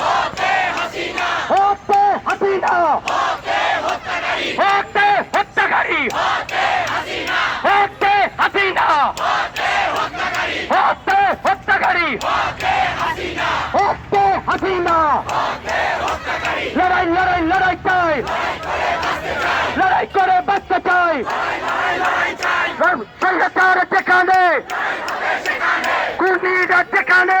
হতে। হাসিনা হতে হত্যাকারী। হতে হাসিনা হতে হত্যাকারী। হতে হাসিনা লড়াই লড়াই লড়াই চাই। লড়াই করে বাঁচতে চাই। সরকার যেখানে কুর্মীরা যেখানে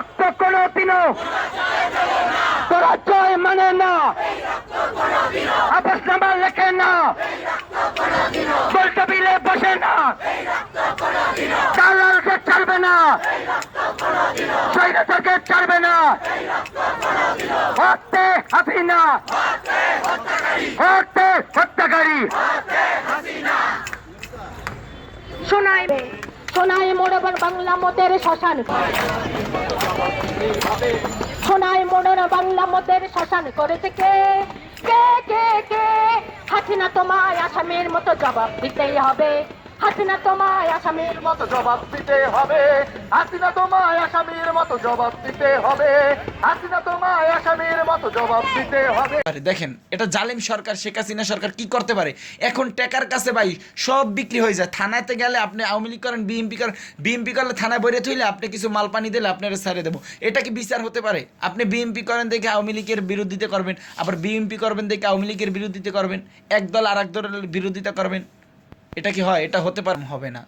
রক্ত কোনদিনও তোরা জয় মানে না। আপস নামা লেখে না। গোলটা বিলে বসে না। দালালকে ছাড়বে না। সৈন্যদেরকে ছাড়বে না। হতে হাসিনা। হতে হত্যাকারী। সোনাই সোনাই মোড়বার বাংলা মতের শ্মশান। সোনাই মোড়র বাংলা মদের শাসন করেছে কে? কে কে কে? হাসিনা তোমায় আসামের মতো জবাব দিতেই হবে। হাসিনা তোমায় আসামের মতো জবাব দিতে হবে। হাসিনা তোমায় আসামির মতো জবাব দিতে হবে। হাসিনা দেখেন, এটা জালিম সরকার, শেখ হাসিনা সরকার কি করতে পারে? এখন টেকার কাছে ভাই, সব বিক্রি হয়ে যায়। থানাতে গেলে আপনি আওয়ামী লীগ করেন করেন করলে থানায় বইরে থইলে আপনি কিছু দিলে দেবো। এটা কি বিচার হতে পারে? আপনি বিএমপি করেন দেখে আওয়ামী লীগের বিরোধিতা করবেন, আবার বিএমপি করবেন দেখে আওয়ামী লীগের বিরোধিতা করবেন, এক দল আর এক দলের বিরোধিতা করবেন। এটা কি হয়? এটা হতে পার? হবে না।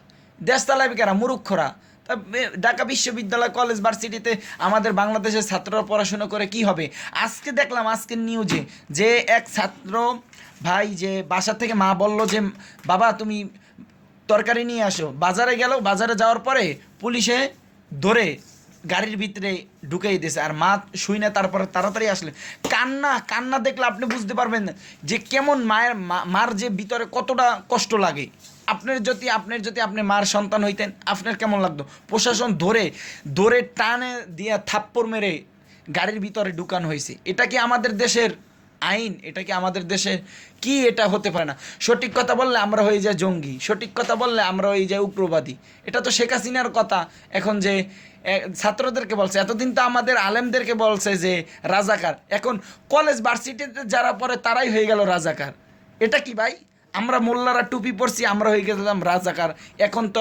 দেশ চালাবে মুরুক্ষরা ঢাকা বিশ্ববিদ্যালয় কলেজ ভার্সিটিতে আমাদের বাংলাদেশের ছাত্ররা পড়াশোনা করে কি হবে? আজকে দেখলাম, আজকের নিউজে যে এক ছাত্র ভাই যে বাসা থেকে মা বলল যে, বাবা, তুমি তরকারি নিয়ে আসো। বাজারে গেল, বাজারে যাওয়ার পরে পুলিশে ধরে গাড়ির ভিতরে ঢুকেই দিয়েছে। আর মা শুই না, তারপরে তাড়াতাড়ি আসলে। কান্না কান্না দেখলে আপনি বুঝতে পারবেন যে কেমন মায়ের মার যে ভিতরে কতটা কষ্ট লাগে। আপনার যদি আপনার যদি আপনি মার সন্তান হইতেন, আপনার কেমন লাগতো? প্রশাসন ধরে ধরে টানে দিয়া থাপ্পড় মেরে গাড়ির ভিতরে ঢুকানো হয়েছে। এটা কি আমাদের দেশের আইন? এটা কি আমাদের দেশে কি? এটা হতে পারে না। সঠিক কথা বললে আমরা হয়ে যাই জঙ্গি। সঠিক কথা বললে আমরা হয়ে যাই উগ্রবাদী। এটা তো শেখ হাসিনার কথা। এখন যে ছাত্রদেরকে বলছে, এতদিন তো আমাদের আলেমদেরকে বলছে যে রাজাকার। এখন কলেজ, ভার্সিটিতে যারা পড়ে তারাই হয়ে গেল রাজাকার। এটা কি ভাই? আমরা মোল্লারা টুপি পরছি, আমরা হয়ে গেলাম রাজাকার। এখন তো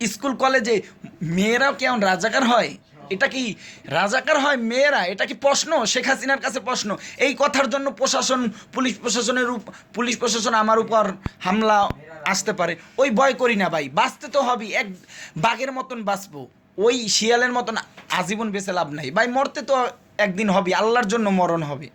স্কুল কলেজে মেয়েরাও কেমন রাজাকার হয়? এটা কি রাজাকার হয় মেয়েরা? এটা কি প্রশ্ন? শেখ হাসিনার কাছে প্রশ্ন। এই কথার জন্য প্রশাসন, পুলিশ প্রশাসনের পুলিশ প্রশাসন আমার উপর হামলা আসতে পারে। ওই ভয় করি না ভাই। বাঁচতে তো হবেই। এক বাঘের মতন বাঁচবো। ওই শিয়ালের মতন আজীবন বেঁচে লাভ নাই। ভাই, মরতে তো একদিন হবে আল্লাহর জন্য মরণ হবে।